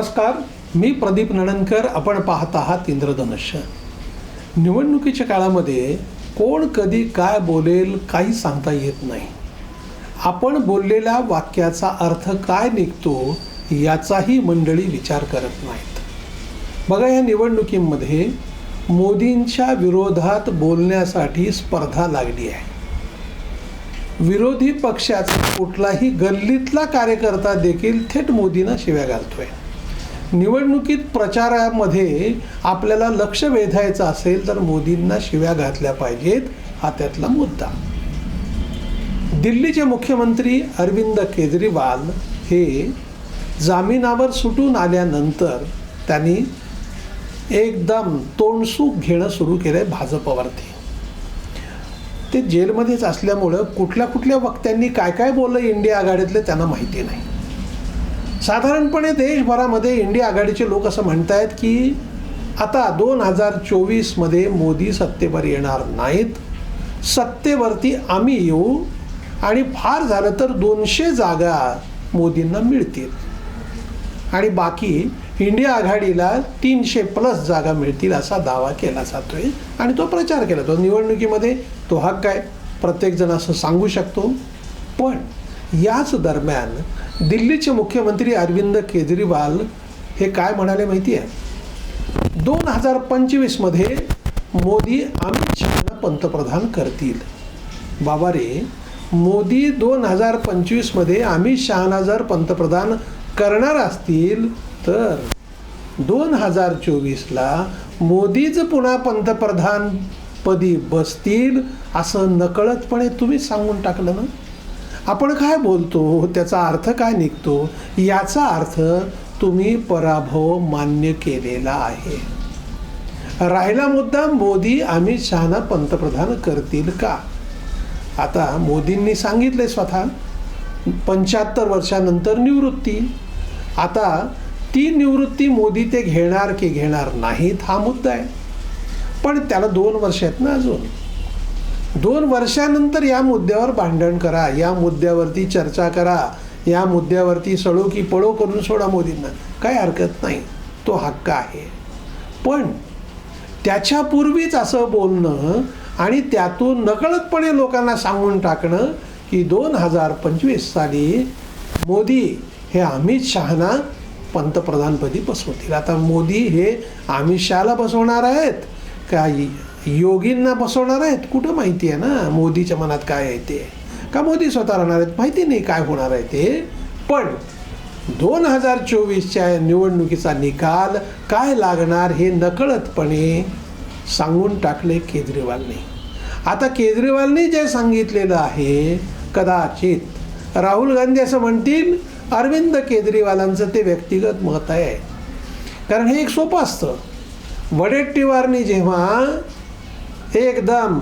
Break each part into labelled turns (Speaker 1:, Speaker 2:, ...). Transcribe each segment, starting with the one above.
Speaker 1: नमस्कार मी प्रदीप नणनकर आपण पाहत आहात इंद्रधनुष्य. निवडणुकीच्या काळामध्ये कोण कधी काय बोलेल काही सांगता येत नाही. आपण बोललेल्या वाक्याचा अर्थ काय निघतो याचाही मंडळी विचार करत नाहीत. बघा या निवडणुकीमध्ये मोदींच्या विरोधात बोलण्यासाठी स्पर्धा लागली आहे. विरोधी पक्षाचा कुठलाही गल्लीतला कार्यकर्ता देखील थेट मोदींना शिव्या घालतोय. निवडणुकीत प्रचारामध्ये आपल्याला लक्ष वेधायचं असेल तर मोदींना शिव्या घातल्या पाहिजेत हा त्यातला मुद्दा. दिल्लीचे मुख्यमंत्री अरविंद केजरीवाल हे जामिनावर सुटून आल्यानंतर त्यांनी एकदम तोंडसूक घेणं सुरू केलं आहे भाजपवरती. ते जेलमध्येच असल्यामुळं कुठल्या कुठल्या वक्त्यांनी काय काय बोललं इंडिया आघाडीतले त्यांना माहिती नाही. साधारणपणे देशभरामध्ये इंडिया आघाडीचे लोक असं म्हणत आहेत की आता दोन हजार चोवीसमध्ये मोदी सत्तेवर येणार नाहीत. सत्तेवरती आम्ही येऊ आणि फार झालं तर दोनशे जागा मोदींना मिळतील. आणि बाकी इंडिया आघाडीला तीनशे प्लस जागा मिळतील असा दावा केला जातोय आणि तो प्रचार केला तो निवडणुकीमध्ये तो हक्क आहे. प्रत्येकजण असं सांगू शकतो. पण याच दरम्यान दिल्लीचे मुख्यमंत्री अरविंद केजरीवाल हे काय म्हणाले माहिती आहे दोन हजार पंचवीसमध्ये मोदी अमित शहाना पंतप्रधान करतील. बाबा रे मोदी दोन हजार पंचवीसमध्ये अमित शहाना जर पंतप्रधान करणार असतील तर दोन हजार चोवीसला मोदीच पुन्हा पंतप्रधानपदी बसतील असं नकळतपणे तुम्ही सांगून टाकलं ना? आपण काय बोलतो? त्याचा अर्थ काय निघतो? याचा अर्थ तुम्ही पराभव मान्य केलेला आहे. राहिला मुद्दा मोदी अमित शहाना पंतप्रधान करतील का? आता मोदींनी सांगितले स्वतः पंच्याहत्तर वर्षानंतर निवृत्ती. आता ती निवृत्ती मोदी ते घेणार की घेणार नाहीत हा मुद्दा आहे. पण त्याला दोन वर्ष आहेत ना अजून. दोन वर्षानंतर या मुद्द्यावर भांडण करा या मुद्द्यावरती चर्चा करा या मुद्द्यावरती सळो की पळो करून सोडा मोदींना. काय हरकत नाही. तो हक्क आहे. पण त्याच्यापूर्वीच असं बोलणं आणि त्यातून नकळतपणे लोकांना सांगून टाकणं की दोन हजार पंचवीस साली मोदी हे अमित शहाना पंतप्रधानपदी बसवतील. आता मोदी हे अमित शहाला बसवणार आहेत? काही योगींना बसवणार आहेत? कुठं माहिती आहे ना? मोदीच्या मनात काय आहे ते? का मोदी स्वतः राहणार आहेत? माहिती नाही काय होणार आहे ते. पण दोन हजार चोवीसच्या निवडणुकीचा निकाल काय लागणार हे नकळतपणे सांगून टाकले केजरीवालने. आता केजरीवालने जे सांगितलेलं आहे कदाचित राहुल गांधी असं म्हणतील अरविंद केजरीवालांचं ते व्यक्तिगत मत आहे. कारण हे एक सोपं असतं. वडेट्टीवारनी जेव्हा एकदम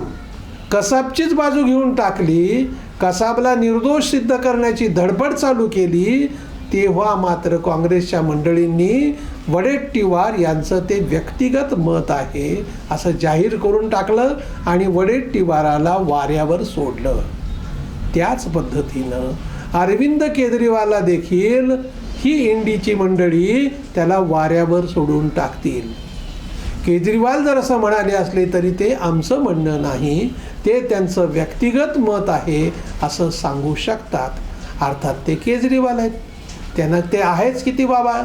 Speaker 1: कसाबचीच बाजू घेऊन टाकली कसाबला निर्दोष सिद्ध करण्याची धडपड चालू केली तेव्हा मात्र काँग्रेसच्या मंडळींनी वडेट्टीवार यांचं ते व्यक्तिगत मत आहे असं जाहीर करून टाकलं आणि वडेट्टीवाराला वाऱ्यावर सोडलं. त्याच पद्धतीनं अरविंद केजरीवालला देखील ही इंडीची मंडळी त्याला वाऱ्यावर सोडून टाकतील. केजरीवाल जर असं म्हणाले असले तरी ते आमचं म्हणणं नाही. ते त्यांचं व्यक्तिगत मत आहे असं सांगू शकतात. अर्थात ते केजरीवाल आहेत. त्यांना ते आहेच किती बाबा?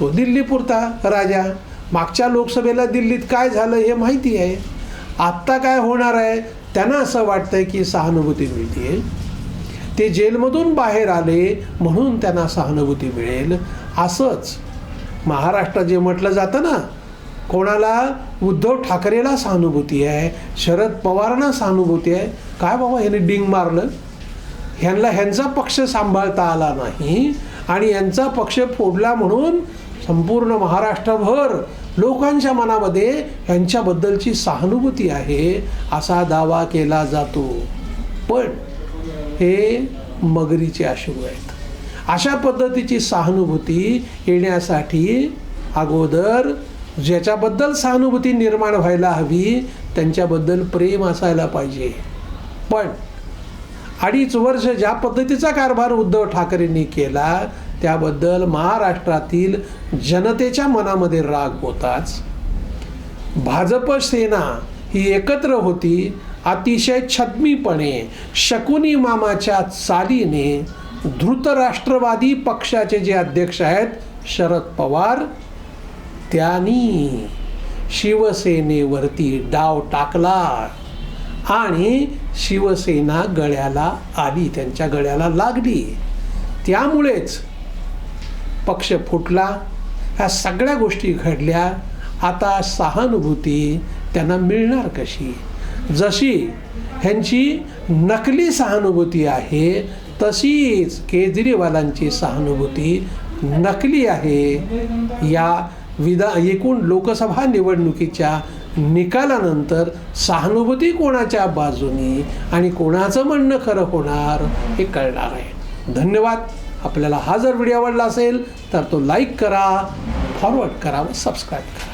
Speaker 1: तो दिल्लीपुरता राजा. मागच्या लोकसभेला दिल्लीत काय झालं हे माहिती आहे. आत्ता काय होणार आहे त्यांना असं वाटतंय की सहानुभूती मिळते ते जेलमधून बाहेर आले म्हणून त्यांना सहानुभूती मिळेल. असंच महाराष्ट्र जे म्हटलं जातं ना कोणाला? उद्धव ठाकरेला सहानुभूती आहे. शरद पवारांना सहानुभूती आहे. काय बाबा ह्याने डिंग मारलं? ह्यांना ह्यांचा पक्ष सांभाळता आला नाही आणि यांचा पक्ष फोडला म्हणून संपूर्ण महाराष्ट्रभर लोकांच्या मनामध्ये ह्यांच्याबद्दलची सहानुभूती आहे असा दावा केला जातो. पण हे मगरीचे अश्रू आहेत. अशा पद्धतीची सहानुभूती येण्यासाठी अगोदर ज्याच्याबद्दल सहानुभूती निर्माण व्हायला हवी त्यांच्याबद्दल प्रेम असायला पाहिजे. पण अडीच वर्ष ज्या पद्धतीचा कारभार उद्धव ठाकरेंनी केला त्याबद्दल महाराष्ट्रातील जनतेच्या मनामध्ये राग होताच. भाजप सेना ही एकत्र होती अतिशय छद्मीपणे शकुनी मामाच्या चालीने धृतराष्ट्रवादी पक्षाचे जे अध्यक्ष आहेत शरद पवार त्यांनी शिवसेनेवरती डाव टाकला आणि शिवसेना गळ्याला आली त्यांच्या गळ्याला लागली. त्यामुळेच पक्ष फुटला. ह्या सगळ्या गोष्टी घडल्या. आता सहानुभूती त्यांना मिळणार कशी? जशी ह्यांची नकली सहानुभूती आहे तशीच केजरीवालांची सहानुभूती नकली आहे. या विधा एकूण लोकसभा निवडणुकीच्या निकालानंतर सहानुभूती कोणाच्या बाजूनी आणि कोणाचं म्हणणं खरं होणार हे कळणार आहे. धन्यवाद. आपल्याला हा जर व्हिडिओ आवडला असेल तर तो लाईक करा फॉरवर्ड करा व सबस्क्राईब करा.